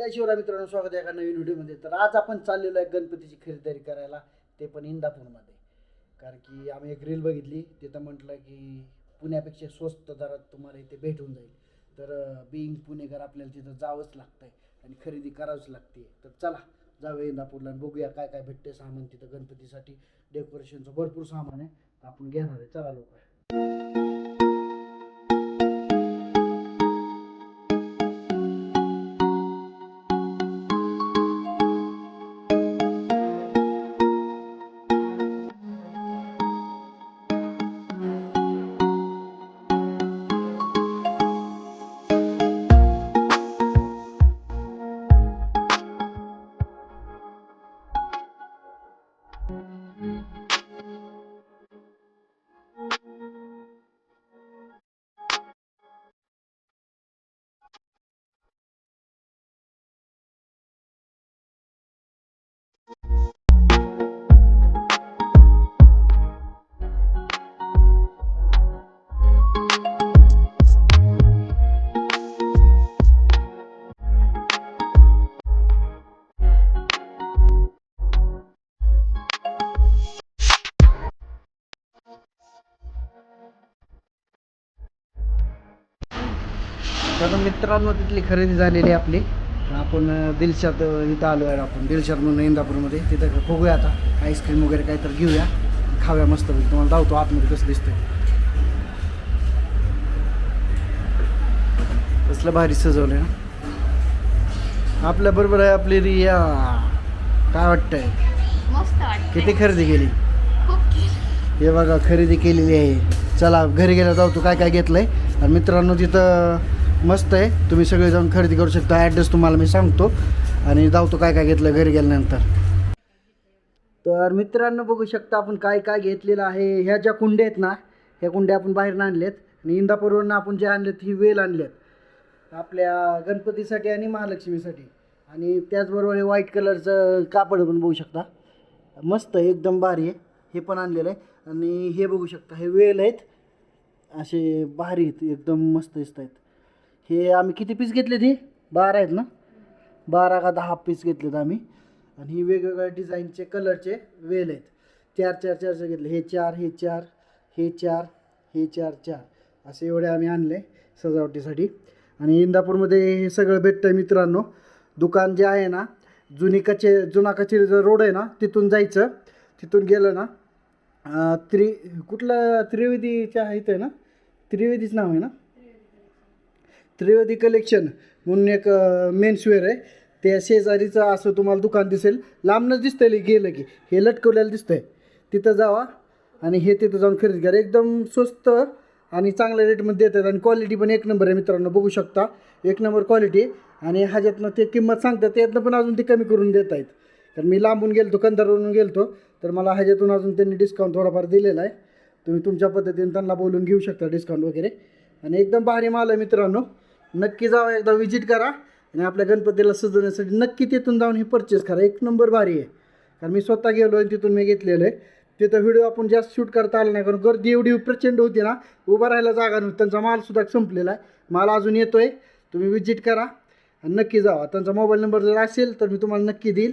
जय शिवराय मित्रांनो स्वागत आहे एका नवीन व्हिडिओमध्ये. तर आज आपण चाललेलो आहे गणपतीची खरेदी करायला ते पण इंदापूरमध्ये. कारण की आम्ही एक रील बघितली तिथं म्हटलं की पुण्यापेक्षा स्वस्त दरात तुम्हाला इथे भेटून जाईल. तर बिईंग पुणेकर आपल्याला तिथं जावंच लागतंय आणि खरेदी करावीच लागते तर चला जाऊया इंदापूरला आणि बघूया काय काय भेटते सामान तिथं गणपतीसाठी. डेकोरेशनचं भरपूर सामान आहे. आपण घेणार आहे. चला लोक तर मित्रांनो तिथली खरेदी झालेली आहे आपली. आपण दिलशात इथं आलो आहे आपण. दिलशात म्हणून इंदापूरमध्ये. तिथं बघूया आता. आईस्क्रीम वगैरे काय तर घेऊया. खाऊया मस्त तुम्हाला धावतो आतमध्ये कसं दिसतंय. कसलं भारी सजवलं ना. आपल्या बरोबर आहे आपली रिया. काय वाटतंय? किती खरेदी केलं? हे बघा खरेदी केलेली आहे. चला घरी गेला जाऊ तू. काय काय घेतलंय? आणि मित्रांनो तिथं मस्त आहे. तुम्ही सगळे जाऊन खरेदी करू शकता. ॲड्रेस तुम्हाला मी सांगतो. आणि जाऊ काय काय घेतलं घरी गेल्यानंतर. तर मित्रांनो बघू शकता आपण काय काय घेतलेलं आहे. ह्या ज्या कुंड्या आहेत ना ह्या कुंड्या आपण बाहेर आणल्यात. आणि इंदापूरवरून आपण जे आणलेत ही वेल आणल्यात. आपल्या गणपतीसाठी आणि महालक्ष्मीसाठी. आणि त्याचबरोबर हे व्हाईट कलरचं कापड पण बघू शकता. मस्त आहे एकदम भारी आहे. हे पण आणलेलं आहे. आणि हे बघू शकता हे वेल आहेत. असे भारी आहेत एकदम मस्त दिसत आहेत हे आम्ही किती पीस घेतले ती बारा आहेत ना? बारा का दहा पीस घेतलेत आम्ही. आणि ही वेगवेगळ्या डिझाईनचे कलरचे वेल आहेत. चार चार चारचे घेतले. हे चार हे चार हे चार हे चार चार. असे एवढे आम्ही आणले सजावटीसाठी. आणि इंदापूरमध्ये हे सगळं भेटतं मित्रांनो. दुकान जे आहे ना जुनी कचे जुना कचेरीचा रोड आहे ना तिथून जायचं. तिथून गेलं ना त्रि कुठलं त्रिवेदीच्या इथं आहे ना? त्रिवेदीच नाव आहे ना? त्रिवेदी कलेक्शन म्हणून एक मेन्सवेअर आहे. त्या शेजारीचं असं तुम्हाला दुकान दिसेल. लांबनंच दिसतंय गेलं की. हे लटकवलेलं दिसतंय. तिथं जावा आणि हे तिथं जाऊन खरेदी करा. एकदम स्वस्त आणि चांगल्या रेटमध्ये देतात आणि क्वालिटी पण एक नंबर आहे मित्रांनो. बघू शकता. एक नंबर क्वालिटी आणि ह्याच्यातनं ते किंमत सांगतात. त्यातनं पण अजून ते कमी करून देत आहेत. कारण मी लांबून गेलतो कंधारवरून गेलतो. तर मला ह्याच्यातून अजून त्यांनी डिस्काउंट थोडाफार दिलेला आहे. तुम्ही तुमच्या पद्धतीने त्यांना बोलून घेऊ शकता डिस्काउंट वगैरे. आणि एकदम भारी माल आहे मित्रांनो. नक्की जावा एकदा व्हिजिट करा आणि आपल्या गणपतीला सजवण्यासाठी नक्की तिथून जाऊन हे परचेस करा. एक नंबर भारी आहे. कारण मी स्वतः गेलो आणि तिथून मी घेतलेलं आहे. तिथं व्हिडिओ आपण जास्त शूट करता आला नाही कारण गर्दी एवढी प्रचंड होती ना उभा राहायला जागा नव्हती. त्यांचा मालसुद्धा संपलेला आहे. माल अजून येतो आहे तुम्ही व्हिजिट करा आणि नक्की जावा. त्यांचा मोबाईल नंबर जर असेल तर मी तुम्हाला नक्की देईल.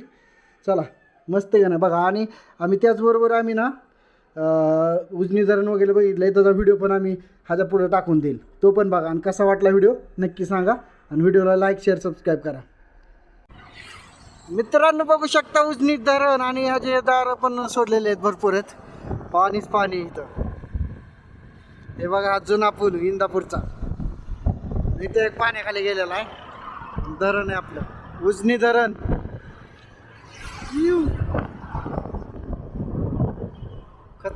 चला मस्त आहे का ना बघा आणि आम्ही त्याचबरोबर आम्ही ना उजनी धरण वगैरे बघितलं आहे त्याचा व्हिडिओ पण आम्ही ह्याच्या पुढे टाकून देईल. तो पण बघा आणि कसा वाटला व्हिडिओ नक्की सांगा. आणि व्हिडिओला लाईक शेअर सबस्क्राईब करा. मित्रांनो बघू शकता उजनी धरण आणि ह्याचे दार पण सोडलेले आहेत भरपूर आहेत. पाणीच पाणी इथं. हे बघा हा जुना पूल इंदापूरचा. इथे एक पाण्याखाली गेलेला आहे. धरण आहे आपलं. उजनी धरण.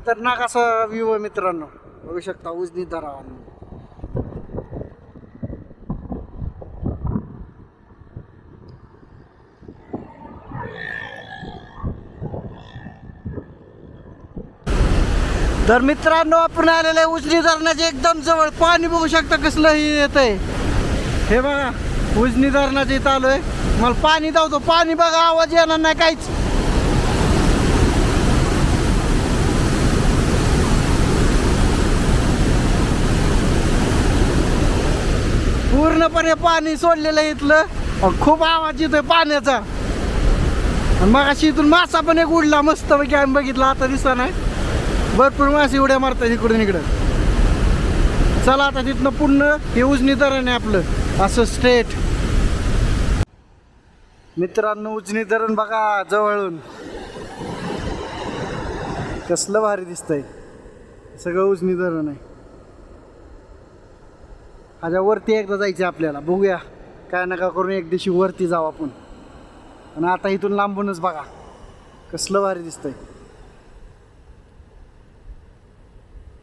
खतरनाक असा व्ह्यू आहे मित्रांनो. बघू शकता उजनी धरण तर मित्रांनो आपण आलेलं आहे उजनी धरणाच्या एकदम जवळ. पाणी बघू शकता कसलंही येत आहे हे बघा उजनी धरणाच्या इथं आहे मला पाणी धावतो पाणी बघा आवाज येणार नाही काहीच. पूर्णपणे पाणी सोडलेलं आहे इथलं. खूप आवाज येतोय पाण्याचा. आणि मग अशी इथून मासा पण एक उडला मस्त पैकी आम्ही बघितला आता दिसला नाही. भरपूर मासे उड्या मारतात इकडून इकडं. चला आता तिथनं पूर्ण हे उजनी धरण आहे आपलं असं स्ट्रेट मित्रांनो उजनी धरण बघा जवळून. कसलं भारी दिसतंय. सगळं उजनी धरण आहे. ह्याच्या वरती एकदा जायचं आपल्याला. बघूया. काय नका करून एक दिवशी वरती जाऊ आपण. आणि आता इथून लांबूनच बघा. कसलं भारी दिसतंय.